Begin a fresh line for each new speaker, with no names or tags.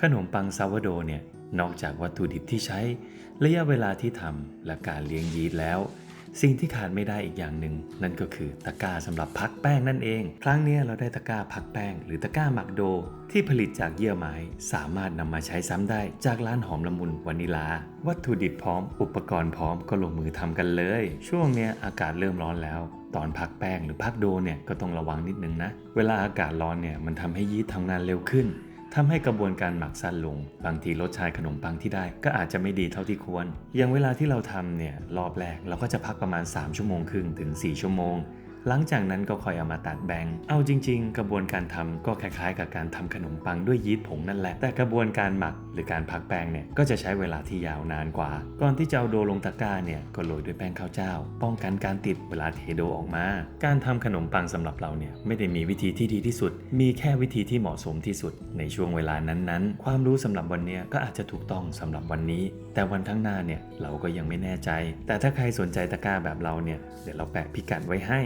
ขนมปังซาวโดเนี่ยนอกจากวัตถุดิบที่ใช้ ระยะเวลาที่ทำและการเลี้ยงยีสต์แล้ว สิ่งที่ขาดไม่ได้อีกอย่างหนึ่งนั่นก็คือตะกร้าสำหรับพักแป้งนั่นเอง ครั้งนี้เราได้ตะกร้าพักแป้ง หรือตะกร้าหมักโด ที่ผลิตจากเยื่อไม้ สามารถนำมาใช้ซ้ำได้ จากร้านหอมละมุนวานิลา วัตถุดิบพร้อม อุปกรณ์พร้อมก็ลงมือทำกันเลย ช่วงเนี้ยอากาศเริ่มร้อนแล้วตอนพักแป้งหรือพักโดเนี่ยก็ต้องระวังนิดนึงนะ เวลาอากาศร้อนเนี่ยมันทำให้ยีสต์ทำงานเร็วขึ้น ทำให้กระบวนการหมักสั้นลง บางทีรสชาติขนมปังที่ได้ก็อาจจะไม่ดีเท่าที่ควร อย่างเวลาที่เราทำเนี่ยรอบแรกเราก็จะพักประมาณ 3 ชั่วโมงครึ่งถึง 4 ชั่วโมง หลังจากนั้นก็คอยเอามาตัดแบ่งเอาจริง ๆ กระบวนการทำก็คล้ายๆ กับการทำขนมปังด้วยยีสต์ผงนั่นแหละ แต่กระบวนการหมักหรือการพักแป้งเนี่ยก็จะใช้เวลาที่ยาวนานกว่า ก่อนที่จะเอาโดลงตะกร้าเนี่ยก็โรยด้วยแป้งข้าวเจ้า ป้องกันการติดเวลาเทโดออกมา การทำขนมปังสำหรับเราเนี่ยไม่ได้มีวิธีที่ดีที่สุด มีแค่วิธีที่เหมาะสมที่สุด ในช่วงเวลานั้นๆ ความรู้สำหรับวันนี้ก็อาจจะถูกต้องสำหรับวันนี้ แต่วันข้างหน้าเนี่ยเราก็ยังไม่แน่ใจ แต่ถ้าใครสนใจตะกร้าแบบเราเนี่ยเดี๋ยวเราแปะพิกัดไว้ให้